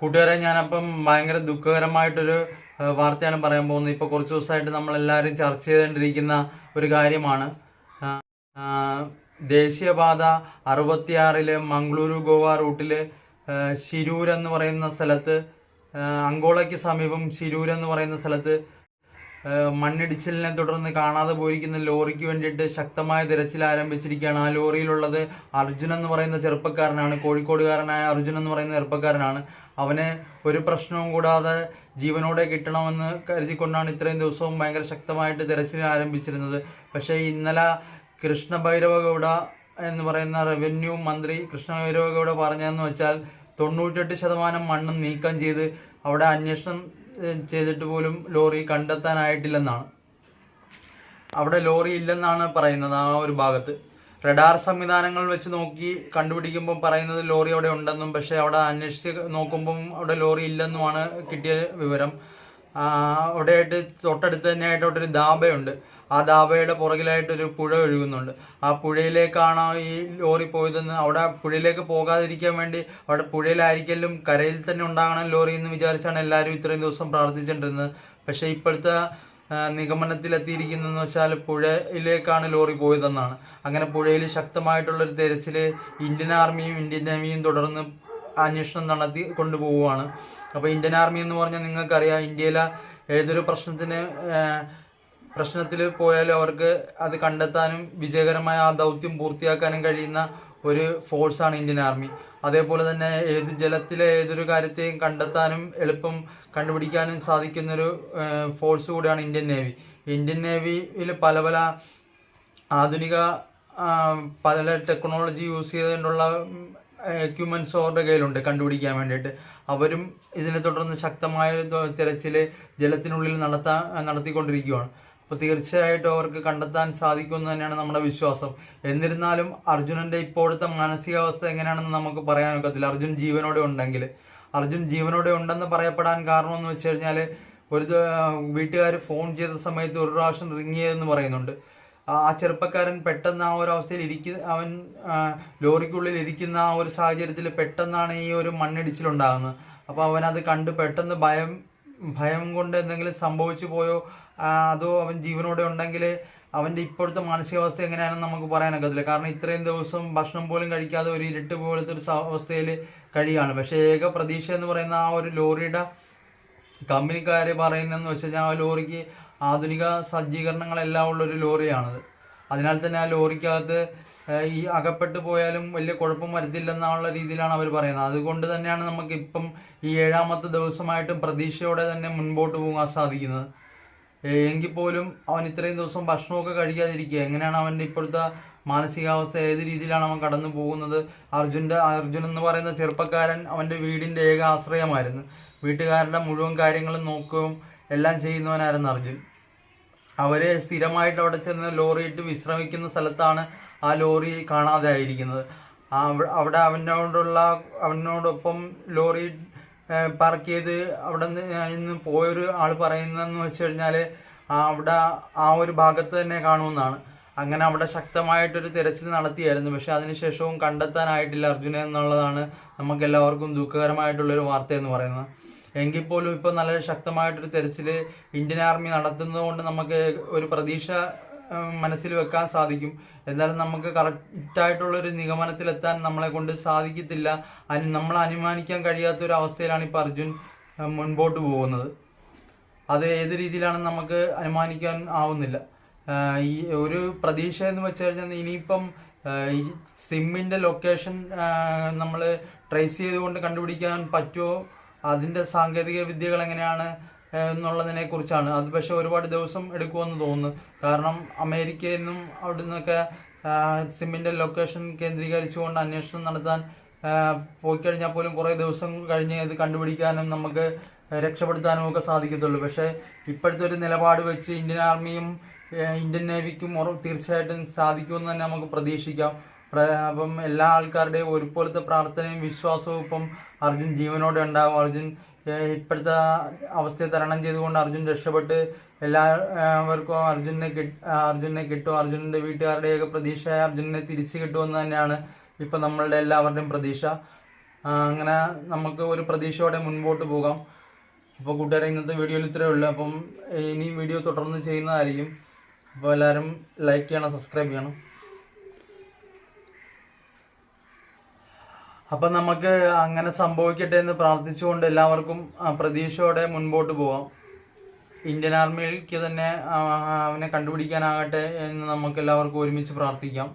കൂട്ടുകാരെ ഞാനപ്പം ഭയങ്കര ദുഃഖകരമായിട്ടൊരു വാർത്തയാണ് പറയാൻ പോകുന്നത്. ഇപ്പോൾ കുറച്ച് ദിവസമായിട്ട് നമ്മളെല്ലാവരും ചർച്ച ചെയ്തുകൊണ്ടിരിക്കുന്ന ഒരു കാര്യമാണ്. ദേശീയപാത അറുപത്തിയാറിൽ മംഗളൂരു ഗോവ റൂട്ടിൽ ശിരൂർ എന്ന് പറയുന്ന സ്ഥലത്ത് അങ്കോളയ്ക്ക് സമീപം ശിരൂർ എന്ന് പറയുന്ന സ്ഥലത്ത് മണ്ണിടിച്ചിലിനെ തുടർന്ന് കാണാതെ പോയിരിക്കുന്ന ലോറിക്ക് വേണ്ടിയിട്ട് ശക്തമായ തിരച്ചിൽ ആരംഭിച്ചിരിക്കുകയാണ്. ആ ലോറിയിലുള്ളത് അർജുൻ എന്ന് പറയുന്ന ചെറുപ്പക്കാരനാണ്. കോഴിക്കോടുകാരനായ അർജുൻ എന്ന് പറയുന്ന ചെറുപ്പക്കാരനാണ്. അവനെ ഒരു പ്രശ്നവും കൂടാതെ ജീവനോടെ കിട്ടണമെന്ന് കരുതിക്കൊണ്ടാണ് ഇത്രയും ദിവസവും ഭയങ്കര ശക്തമായിട്ട് തിരച്ചിൽ ആരംഭിച്ചിരുന്നത്. പക്ഷേ ഇന്നലെ കൃഷ്ണഭൈരവഗൗഡ എന്ന് പറയുന്ന റവന്യൂ മന്ത്രി കൃഷ്ണഭൈരവഗൗഡ പറഞ്ഞതെന്ന് വെച്ചാൽ തൊണ്ണൂറ്റെട്ട് ശതമാനം മണ്ണ് നീക്കം ചെയ്ത് അവിടെ അന്വേഷണം ചെയ്തിട്ട് പോലും ലോറി കണ്ടെത്താനായിട്ടില്ലെന്നാണ്. അവിടെ ലോറി ഇല്ലെന്നാണ് പറയുന്നത് ആ ഒരു ഭാഗത്ത്. റഡാർ സംവിധാനങ്ങൾ വെച്ച് നോക്കി കണ്ടുപിടിക്കുമ്പോൾ പറയുന്നത് ലോറി അവിടെ ഉണ്ടെന്നും പക്ഷേ അവിടെ അന്വേഷിച്ച് നോക്കുമ്പം അവിടെ ലോറി ഇല്ലെന്നുമാണ് കിട്ടിയ വിവരം. അവിടെയായിട്ട് തൊട്ടടുത്ത് തന്നെ ആയിട്ടൊരു ധാബയുണ്ട് ആ ധാബയുടെ പുറകിലായിട്ടൊരു പുഴ ഒഴുകുന്നുണ്ട്. ആ പുഴയിലേക്കാണ് ഈ ലോറി പോയതെന്ന് അവിടെ പുഴയിലേക്ക് പോകാതിരിക്കാൻ വേണ്ടി അവിടെ പുഴയിലായിരിക്കലും കരയിൽ തന്നെ ഉണ്ടാകണം ലോറി എന്ന് വിചാരിച്ചാണ് എല്ലാവരും ഇത്രയും ദിവസം പ്രാർത്ഥിച്ചിട്ടിരുന്നത് പക്ഷേ ഇപ്പോഴത്തെ നിഗമനത്തിലെത്തിയിരിക്കുന്നതെന്ന് വെച്ചാൽ പുഴയിലേക്കാണ് ലോറി പോയതെന്നാണ്. അങ്ങനെ പുഴയിൽ ശക്തമായിട്ടുള്ളൊരു തെരച്ചിൽ ഇന്ത്യൻ ആർമിയും ഇന്ത്യൻ നേവിയും തുടർന്ന് അന്വേഷണം നടത്തി കൊണ്ടുപോവുകയാണ്. അപ്പോൾ ഇന്ത്യൻ ആർമി എന്ന് പറഞ്ഞാൽ നിങ്ങൾക്കറിയാം ഇന്ത്യയിലെ ഏതൊരു പ്രശ്നത്തിന് പ്രശ്നത്തിൽ പോയാലും അവർക്ക് അത് കണ്ടെത്താനും വിജയകരമായ ആ ദൗത്യം പൂർത്തിയാക്കാനും കഴിയുന്ന ഒരു ഫോഴ്സാണ് ഇന്ത്യൻ ആർമി. അതേപോലെ തന്നെ ഏത് ജലത്തിലെ ഏതൊരു കാര്യത്തെയും കണ്ടെത്താനും എളുപ്പം കണ്ടുപിടിക്കാനും സാധിക്കുന്നൊരു ഫോഴ്സ് കൂടിയാണ് ഇന്ത്യൻ നേവി. ഇന്ത്യൻ നേവിയിൽ പല പല ആധുനിക പല ടെക്നോളജി യൂസ് ചെയ്തുകൊണ്ടുള്ള അവരുടെ കയ്യിലുണ്ട് കണ്ടുപിടിക്കാൻ വേണ്ടിയിട്ട്. അവരും ഇതിനെ തുടർന്ന് ശക്തമായ തിരച്ചിൽ ജലത്തിനുള്ളിൽ നടത്താൻ നടത്തിക്കൊണ്ടിരിക്കുകയാണ് അപ്പോൾ തീർച്ചയായിട്ടും അവർക്ക് കണ്ടെത്താൻ സാധിക്കുമെന്ന് തന്നെയാണ് നമ്മുടെ വിശ്വാസം. എന്നിരുന്നാലും അർജുനന്റെ ഇപ്പോഴത്തെ മാനസികാവസ്ഥ എങ്ങനെയാണെന്ന് നമുക്ക് പറയാൻ പറയാനൊക്കത്തില്ല അർജുൻ ജീവനോടെ ഉണ്ടെങ്കിൽ അർജുൻ ജീവനോടെ ഉണ്ടെന്ന് പറയപ്പെടാൻ കാരണം എന്ന് വെച്ച് കഴിഞ്ഞാൽ ഒരു വീട്ടുകാർ ഫോൺ ചെയ്ത സമയത്ത് ഒരു പ്രാവശ്യം റിങ് ചെയ്തെന്ന് പറയുന്നുണ്ട്. ആ ചെറുപ്പക്കാരൻ പെട്ടെന്ന് ആ ഒരു അവസ്ഥയിൽ ഇരിക്കുന്ന അവൻ ലോറിക്കുള്ളിൽ ഇരിക്കുന്ന ആ ഒരു സാഹചര്യത്തിൽ പെട്ടെന്നാണ് ഈ ഒരു മണ്ണിടിച്ചിലുണ്ടാകുന്നത്. അപ്പോൾ അത് കണ്ട് പെട്ടെന്ന് ഭയം ഭയം കൊണ്ട് എന്തെങ്കിലും സംഭവിച്ചു പോയോ അതോ അവൻ ജീവനോടെ ഉണ്ടെങ്കിൽ അവന്റെ ഇപ്പോഴത്തെ മാനസികാവസ്ഥ എങ്ങനെയാണെന്ന് നമുക്ക് പറയാനൊക്കത്തില്ല കാരണം ഇത്രയും ദിവസം ഭക്ഷണം പോലും കഴിക്കാതെ ഒരു ഇരുട്ട് പോലത്തെ ഒരു അവസ്ഥയിൽ കഴിയുകയാണ്. പക്ഷേ ഏക പ്രതീക്ഷ എന്ന് പറയുന്ന ആ ഒരു ലോറിയുടെ കമ്പനിക്കാർ പറയുന്നതെന്ന് വെച്ച് കഴിഞ്ഞാൽ ആ ലോറിക്ക് ആധുനിക സജ്ജീകരണങ്ങളെല്ലാം ഉള്ള ഒരു ലോറിയാണത്. അതിനാൽ തന്നെ ആ ലോറിക്കകത്ത് ഈ അകപ്പെട്ടു പോയാലും വലിയ കുഴപ്പം വരുത്തില്ലെന്നുള്ള രീതിയിലാണ് അവർ പറയുന്നത്. അതുകൊണ്ട് തന്നെയാണ് നമുക്ക് ഇപ്പം ഈ ഏഴാമത്തെ ദിവസമായിട്ടും പ്രതീക്ഷയോടെ തന്നെ മുൻപോട്ട് പോകാൻ സാധിക്കുന്നത്. എങ്കിൽ പോലും അവൻ ഇത്രയും ദിവസം ഭക്ഷണമൊക്കെ കഴിക്കാതിരിക്കുക. എങ്ങനെയാണ് അവന്റെ ഇപ്പോഴത്തെ മാനസികാവസ്ഥ? ഏത് രീതിയിലാണ് അവൻ കടന്നു പോകുന്നത്? അർജുന്റെ അർജുൻ എന്ന് പറയുന്ന ചെറുപ്പക്കാരൻ അവന്റെ വീടിന്റെ ഏക ആശ്രയമായിരുന്നു. വീട്ടുകാരുടെ മുഴുവൻ കാര്യങ്ങളും നോക്കുകയും എല്ലാം ചെയ്യുന്നവനായിരുന്നു അർജുൻ. അവർ സ്ഥിരമായിട്ട് അവിടെ ചെന്ന് ലോറി ഇട്ട് വിശ്രമിക്കുന്ന സ്ഥലത്താണ് ആ ലോറി കാണാതെ ആയിരിക്കുന്നത്. അവിടെ അവനോടുള്ള അവനോടൊപ്പം ലോറി പാർക്ക് ചെയ്ത് അവിടെ നിന്ന് പോയൊരു ആൾ പറയുന്നതെന്ന് വെച്ച് കഴിഞ്ഞാൽ അവിടെ ആ ഒരു ഭാഗത്ത് തന്നെ കാണുമെന്നാണ്. അങ്ങനെ അവിടെ ശക്തമായിട്ടൊരു തിരച്ചിൽ നടത്തിയായിരുന്നു. പക്ഷെ അതിനുശേഷവും കണ്ടെത്താനായിട്ടില്ല അർജുന എന്നുള്ളതാണ് നമുക്ക് എല്ലാവർക്കും ദുഃഖകരമായിട്ടുള്ളൊരു വാർത്ത എന്ന് പറയുന്നത്. എങ്കിൽ പോലും ഇപ്പോൾ നല്ല ശക്തമായിട്ടൊരു തെരച്ചിൽ ഇന്ത്യൻ ആർമി നടത്തുന്നത് കൊണ്ട് നമുക്ക് ഒരു പ്രതീക്ഷ മനസ്സിൽ വെക്കാൻ സാധിക്കും. എന്നാലും നമുക്ക് കറക്റ്റായിട്ടുള്ളൊരു നിഗമനത്തിലെത്താൻ നമ്മളെ കൊണ്ട് സാധിക്കത്തില്ല. അതിന് നമ്മൾ അനുമാനിക്കാൻ കഴിയാത്ത ഒരു അവസ്ഥയിലാണ് ഇപ്പോൾ അർജുൻ മുൻപോട്ട് പോകുന്നത്. അത് ഏത് രീതിയിലാണ് നമുക്ക് അനുമാനിക്കാൻ ആവുന്നില്ല. ഈ ഒരു പ്രതീക്ഷ എന്ന് വെച്ച് കഴിഞ്ഞാൽ ഇനിയിപ്പം ഈ സിമ്മിന്റെ ലൊക്കേഷൻ നമ്മൾ ട്രേസ് ചെയ്തുകൊണ്ട് കണ്ടുപിടിക്കാൻ പറ്റുമോ അതിന്റെ സാങ്കേതിക വിദ്യകൾ എങ്ങനെയാണ് എന്നുള്ളതിനെ കുറിച്ചാണ്. അത് പക്ഷെ ഒരുപാട് ദിവസം എടുക്കുമെന്ന് തോന്നുന്നു. കാരണം അമേരിക്കയിൽ നിന്നും അവിടെ നിന്നൊക്കെ സിമ്മിന്റെ ലൊക്കേഷൻ കേന്ദ്രീകരിച്ചുകൊണ്ട് അന്വേഷണം നടത്താൻ പോയി കഴിഞ്ഞാൽ പോലും കുറേ ദിവസം കഴിഞ്ഞ് ഇത് കണ്ടുപിടിക്കാനും നമുക്ക് രക്ഷപ്പെടുത്താനും ഒക്കെ സാധിക്കത്തുള്ളൂ. പക്ഷേ ഇപ്പോഴത്തെ ഒരു നിലപാട് വെച്ച് ഇന്ത്യൻ ആർമിയും ഇന്ത്യൻ നേവിക്കും തീർച്ചയായിട്ടും സാധിക്കുമെന്ന് തന്നെ നമുക്ക് പ്രതീക്ഷിക്കാം. പ്ര- അപ്പം എല്ലാ ആൾക്കാരുടെയും ഒരുപോലത്തെ പ്രാർത്ഥനയും വിശ്വാസവും ഇപ്പം അർജുൻ ജീവനോടെ ഉണ്ടാവും. അർജുൻ ഇപ്പോഴത്തെ അവസ്ഥയെ തരണം ചെയ്തുകൊണ്ട് അർജുൻ രക്ഷപ്പെട്ട് എല്ലാവർക്കും അർജുനെ കിട്ട അർജുനെ കിട്ടും. അർജുനന്റെ വീട്ടുകാരുടെയൊക്കെ പ്രതീക്ഷ അർജുനെ തിരിച്ചു കിട്ടുമെന്ന് തന്നെയാണ് ഇപ്പം നമ്മളുടെ എല്ലാവരുടെയും പ്രതീക്ഷ. അങ്ങനെ നമുക്ക് ഒരു പ്രതീക്ഷയോടെ മുൻപോട്ട് പോകാം. അപ്പോൾ കൂട്ടുകാരെ ഇന്നത്തെ വീഡിയോയിൽ ഇത്രയേ ഉള്ളൂ. അപ്പം ഇനിയും വീഡിയോ തുടർന്ന് ചെയ്യുന്നതായിരിക്കും. അപ്പോൾ എല്ലാവരും ലൈക്ക് ചെയ്യണം സബ്സ്ക്രൈബ് ചെയ്യണം. അപ്പം നമുക്ക് അങ്ങനെ സംഭവിക്കട്ടെ എന്ന് പ്രാർത്ഥിച്ചുകൊണ്ട് എല്ലാവർക്കും പ്രതീക്ഷയോടെ മുൻപോട്ട് പോവാം. ഇന്ത്യൻ ആർമിക്ക് തന്നെ അവനെ കണ്ടുപിടിക്കാനാകട്ടെ എന്ന് നമുക്ക് എല്ലാവർക്കും ഒരുമിച്ച് പ്രാർത്ഥിക്കാം.